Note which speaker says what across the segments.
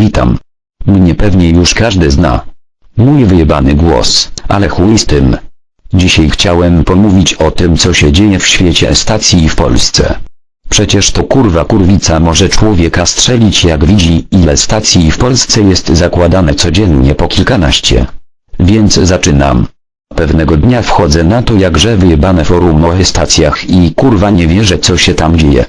Speaker 1: Witam. Mnie pewnie już każdy zna. Mój wyjebany głos, ale chuj z tym. Dzisiaj chciałem pomówić o tym co się dzieje w świecie stacji w Polsce. Przecież to kurwa kurwica może człowieka strzelić jak widzi ile stacji w Polsce jest zakładane codziennie po kilkanaście. Więc zaczynam. Pewnego dnia wchodzę na to jakże wyjebane forum o stacjach i kurwa nie wierzę co się tam dzieje.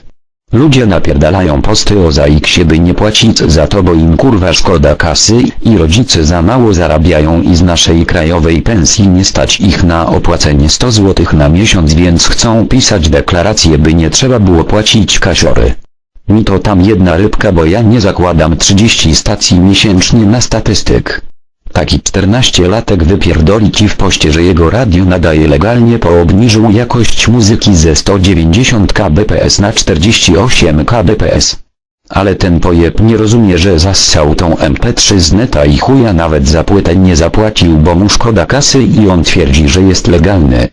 Speaker 1: Ludzie napierdalają posty o zaiksie by nie płacić za to bo im kurwa szkoda kasy i rodzice za mało zarabiają i z naszej krajowej pensji nie stać ich na opłacenie 100 zł na miesiąc więc chcą pisać deklaracje by nie trzeba było płacić kasiory. Mi to tam jedna rybka bo ja nie zakładam 30 stacji miesięcznie na statystyk. Taki 14-latek wypierdoli ci w poście, że jego radio nadaje legalnie po obniżył jakość muzyki ze 190 kbps na 48 kbps. Ale ten pojeb nie rozumie, że zassał tą MP3 z neta i chuja nawet za płytę nie zapłacił, bo mu szkoda kasy i on twierdzi, że jest legalny.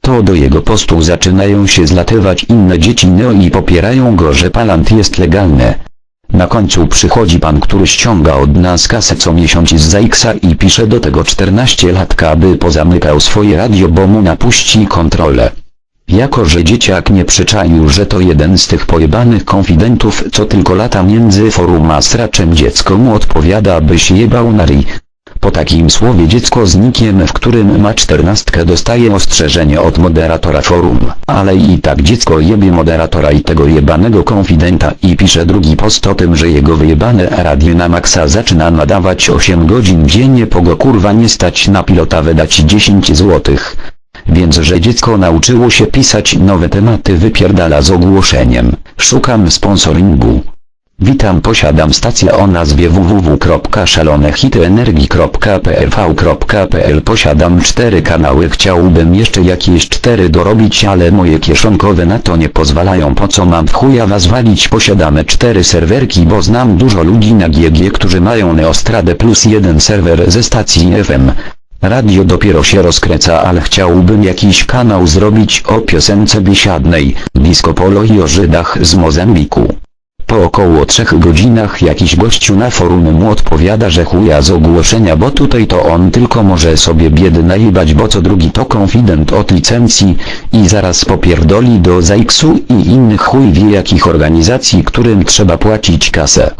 Speaker 1: To do jego postu zaczynają się zlatywać inne dzieci no i popierają go, że palant jest legalny. Na końcu przychodzi pan, który ściąga od nas kasę co miesiąc z Zaixa i pisze do tego 14-latka, by pozamykał swoje radio, bo mu napuści kontrolę. Jako że dzieciak nie przyczaił, że to jeden z tych pojebanych konfidentów, co tylko lata między forum a sraczem dziecko mu odpowiada, byś jebał na ryj. Po takim słowie dziecko z nikiem, w którym ma czternastkę dostaje ostrzeżenie od moderatora forum, ale i tak dziecko jebie moderatora i tego jebanego konfidenta i pisze drugi post o tym, że jego wyjebane radio na maksa zaczyna nadawać 8 godzin dziennie po go kurwa nie stać na pilota wydać 10 złotych. Więc że dziecko nauczyło się pisać nowe tematy wypierdala z ogłoszeniem, szukam sponsoringu. Witam posiadam stację o nazwie www.szalonehityenergii.pv.pl Posiadam cztery kanały chciałbym jeszcze jakieś cztery dorobić ale moje kieszonkowe na to nie pozwalają po co mam w chuja was walić posiadamy cztery serwerki bo znam dużo ludzi na GG którzy mają Neostradę plus jeden serwer ze stacji FM. Radio dopiero się rozkręca ale chciałbym jakiś kanał zrobić o piosence biesiadnej, disco polo i o Żydach z Mozambiku. Po około trzech godzinach jakiś gościu na forum mu odpowiada, że chuja z ogłoszenia, bo tutaj to on tylko może sobie biedy najebać, bo co drugi to konfident od licencji i zaraz popierdoli do Zaiksu i innych chuj wie jakich organizacji, którym trzeba płacić kasę.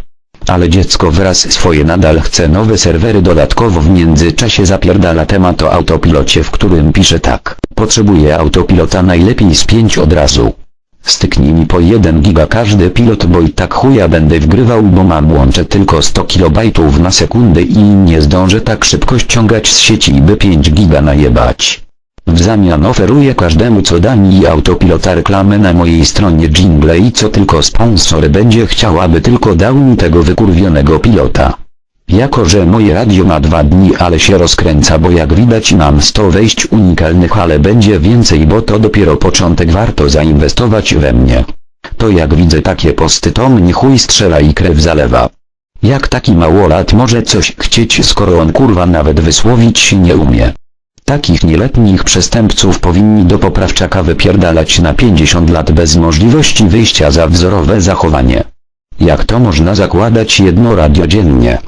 Speaker 1: Ale dziecko wraz swoje nadal chce nowe serwery dodatkowo w międzyczasie zapierdala temat o autopilocie w którym pisze tak. Potrzebuję autopilota najlepiej z 5 od razu. Styknij mi po 1 giga każdy pilot bo i tak chuja będę wgrywał bo mam łącze tylko 100 kilobajtów na sekundę i nie zdążę tak szybko ściągać z sieci by 5 giga najebać. W zamian oferuję każdemu co da mi autopilota reklamę na mojej stronie jingle i co tylko sponsor będzie chciał aby tylko dał mi tego wykurwionego pilota. Jako że moje radio ma dwa dni ale się rozkręca bo jak widać mam 100 wejść unikalnych ale będzie więcej bo to dopiero początek warto zainwestować we mnie. To jak widzę takie posty to mnie chuj strzela i krew zalewa. Jak taki małolat może coś chcieć skoro on kurwa nawet wysłowić się nie umie. Takich nieletnich przestępców powinni do poprawczaka wypierdalać na 50 lat bez możliwości wyjścia za wzorowe zachowanie. Jak to można zakładać jedno radio dziennie?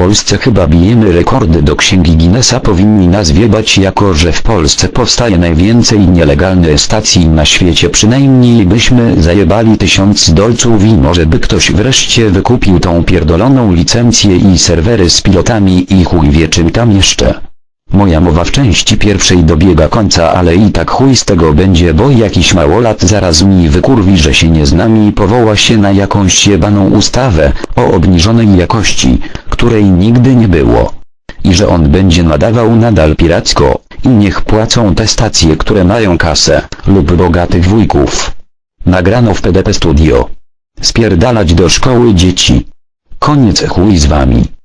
Speaker 1: Polsce chyba bijemy rekordy do księgi Guinnessa powinni nas wiebać jako że w Polsce powstaje najwięcej nielegalnych stacji na świecie przynajmniej byśmy zajebali tysiąc dolców i może by ktoś wreszcie wykupił tą pierdoloną licencję i serwery z pilotami i chuj wie czym tam jeszcze. Moja mowa w części pierwszej dobiega końca ale i tak chuj z tego będzie bo jakiś małolat zaraz mi wykurwi że się nie znam i powoła się na jakąś jebaną ustawę, o obniżonej jakości, której nigdy nie było. I że on będzie nadawał nadal piracko, i niech płacą te stacje które mają kasę, lub bogatych wujków. Nagrano w PDP Studio. Spierdalać do szkoły dzieci. Koniec chuj z wami.